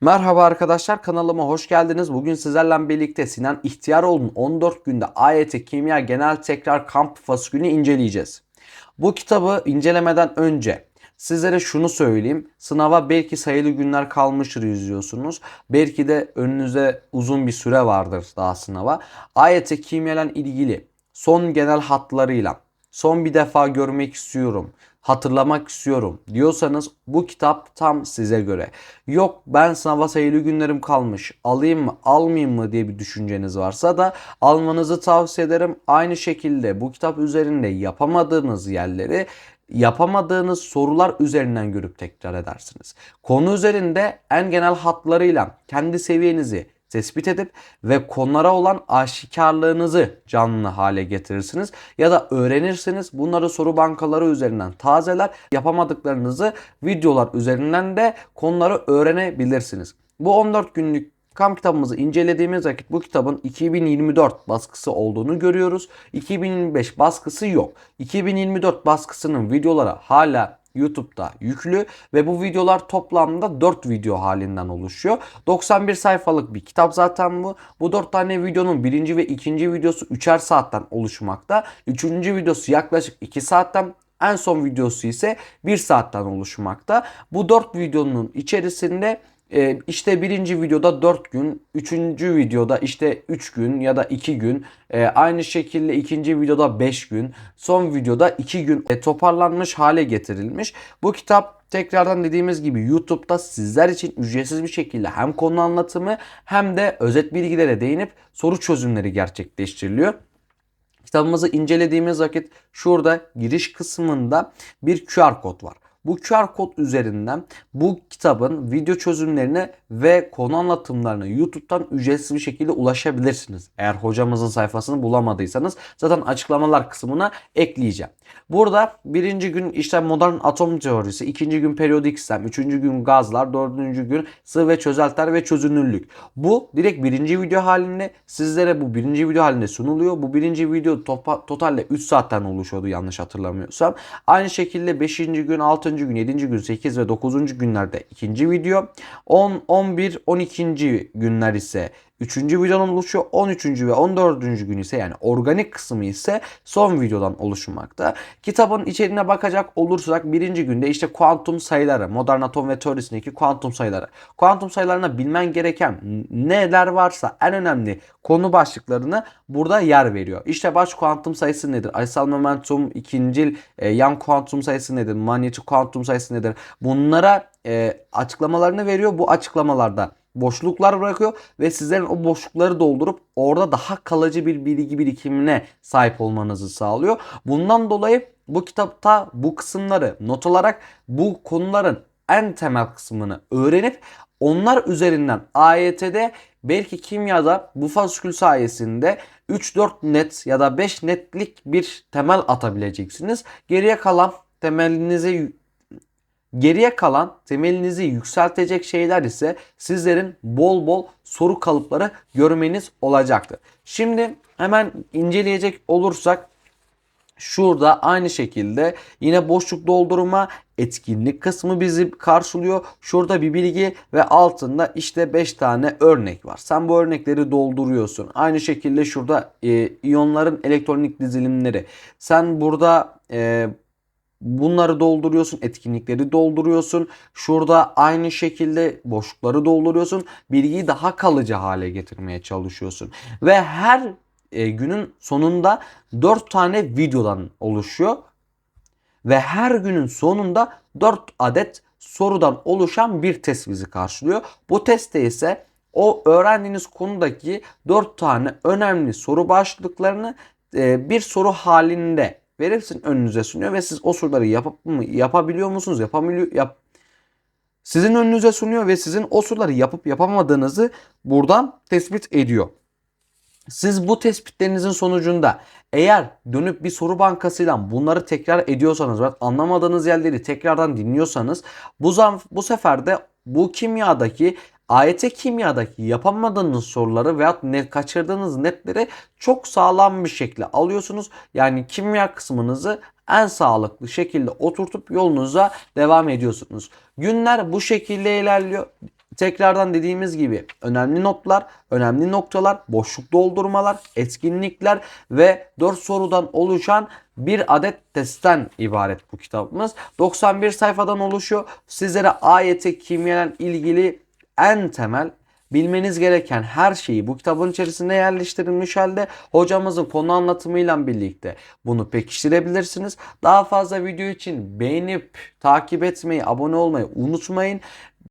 Merhaba arkadaşlar kanalıma hoş geldiniz. Bugün sizlerle birlikte Sinan İhtiyaroğlu'nun 14 günde AYT Kimya Genel Tekrar Kamp Fasikülünü inceleyeceğiz. Bu kitabı incelemeden önce sizlere şunu söyleyeyim. Sınava belki sayılı günler kalmıştır izliyorsunuz. Belki de önünüzde uzun bir süre vardır daha sınava. AYT Kimya ile ilgili son genel hatlarıyla son bir defa görmek istiyorum hatırlamak istiyorum diyorsanız bu kitap tam size göre. Yok ben sınava sayılı günlerim kalmış alayım mı almayayım mı diye bir düşünceniz varsa da almanızı tavsiye ederim. Aynı şekilde bu kitap üzerinde yapamadığınız yerleri yapamadığınız sorular üzerinden görüp tekrar edersiniz. Konu üzerinde en genel hatlarıyla kendi seviyenizi tespit edip ve konulara olan aşikarlığınızı canlı hale getirirsiniz ya da öğrenirsiniz. Bunları soru bankaları üzerinden tazeler. Yapamadıklarınızı videolar üzerinden de konuları öğrenebilirsiniz. Bu 14 günlük kamp kitabımızı incelediğimiz vakit bu kitabın 2024 baskısı olduğunu görüyoruz. 2025 baskısı yok. 2024 baskısının videoları hala YouTube'da yüklü ve bu videolar toplamda 4 video halinden oluşuyor. 91 sayfalık bir kitap zaten bu. Bu 4 tane videonun birinci ve ikinci videosu 3'er saatten oluşmakta. Üçüncü videosu yaklaşık 2 saatten en son videosu ise 1 saatten oluşmakta. Bu 4 videonun içerisinde ee, işte birinci videoda 4 gün, üçüncü videoda işte 3 gün ya da 2 gün, ee, aynı şekilde ikinci videoda 5 gün, son videoda 2 gün e, toparlanmış hale getirilmiş. Bu kitap tekrardan dediğimiz gibi YouTube'da sizler için ücretsiz bir şekilde hem konu anlatımı hem de özet bilgilere değinip soru çözümleri gerçekleştiriliyor. Kitabımızı incelediğimiz vakit şurada giriş kısmında bir QR kod var. Bu QR kod üzerinden bu kitabın video çözümlerine ve konu anlatımlarına YouTube'dan ücretsiz bir şekilde ulaşabilirsiniz. Eğer hocamızın sayfasını bulamadıysanız zaten açıklamalar kısmına ekleyeceğim. Burada birinci gün işte modern atom teorisi, ikinci gün periyodik sistem, üçüncü gün gazlar, dördüncü gün sıvı ve çözeltiler ve çözünürlük. Bu direkt birinci video halinde sizlere bu birinci video halinde sunuluyor. Bu birinci video topa, totalle 3 saatten oluşuyordu yanlış hatırlamıyorsam. Aynı şekilde 5. gün, 6. gün, 7. gün, 8 ve 9. günlerde ikinci video. 10, 11, 12. günler ise Üçüncü videonun oluşuyor. 13. ve 14. gün ise yani organik kısmı ise son videodan oluşmakta. Kitabın içeriğine bakacak olursak birinci günde işte kuantum sayıları, modern atom ve teorisindeki kuantum sayıları. Kuantum sayılarına bilmen gereken neler varsa en önemli konu başlıklarını burada yer veriyor. İşte baş kuantum sayısı nedir? Ayısal momentum, ikincil e, yan kuantum sayısı nedir? Manyetik kuantum sayısı nedir? Bunlara e, açıklamalarını veriyor. Bu açıklamalarda boşluklar bırakıyor ve sizlerin o boşlukları doldurup orada daha kalıcı bir bilgi birikimine sahip olmanızı sağlıyor. Bundan dolayı bu kitapta bu kısımları not alarak bu konuların en temel kısmını öğrenip onlar üzerinden AYT'de belki kimyada bu faskül sayesinde 3-4 net ya da 5 netlik bir temel atabileceksiniz. Geriye kalan temelinize Geriye kalan temelinizi yükseltecek şeyler ise sizlerin bol bol soru kalıpları görmeniz olacaktır. Şimdi hemen inceleyecek olursak Şurada aynı şekilde yine boşluk doldurma etkinlik kısmı bizi karşılıyor. Şurada bir bilgi ve altında işte 5 tane örnek var. Sen bu örnekleri dolduruyorsun. Aynı şekilde şurada e, iyonların elektronik dizilimleri. Sen burada e, Bunları dolduruyorsun, etkinlikleri dolduruyorsun. Şurada aynı şekilde boşlukları dolduruyorsun. Bilgiyi daha kalıcı hale getirmeye çalışıyorsun. Ve her e, günün sonunda 4 tane videodan oluşuyor. Ve her günün sonunda 4 adet sorudan oluşan bir test bizi karşılıyor. Bu testte ise o öğrendiğiniz konudaki 4 tane önemli soru başlıklarını e, bir soru halinde verip önünüze sunuyor ve siz o soruları yapıp mı yapabiliyor musunuz? Yapabiliyor yap sizin önünüze sunuyor ve sizin o soruları yapıp yapamadığınızı buradan tespit ediyor. Siz bu tespitlerinizin sonucunda eğer dönüp bir soru bankasıyla bunları tekrar ediyorsanız ve anlamadığınız yerleri tekrardan dinliyorsanız bu, zam, bu sefer de bu kimyadaki AYT kimyadaki yapamadığınız soruları veya net kaçırdığınız netleri çok sağlam bir şekilde alıyorsunuz. Yani kimya kısmınızı en sağlıklı şekilde oturtup yolunuza devam ediyorsunuz. Günler bu şekilde ilerliyor. Tekrardan dediğimiz gibi önemli notlar, önemli noktalar, boşluk doldurmalar, etkinlikler ve 4 sorudan oluşan bir adet testten ibaret bu kitabımız. 91 sayfadan oluşuyor. Sizlere AYT kimyadan ilgili en temel bilmeniz gereken her şeyi bu kitabın içerisinde yerleştirilmiş halde hocamızın konu anlatımıyla birlikte bunu pekiştirebilirsiniz. Daha fazla video için beğenip takip etmeyi, abone olmayı unutmayın.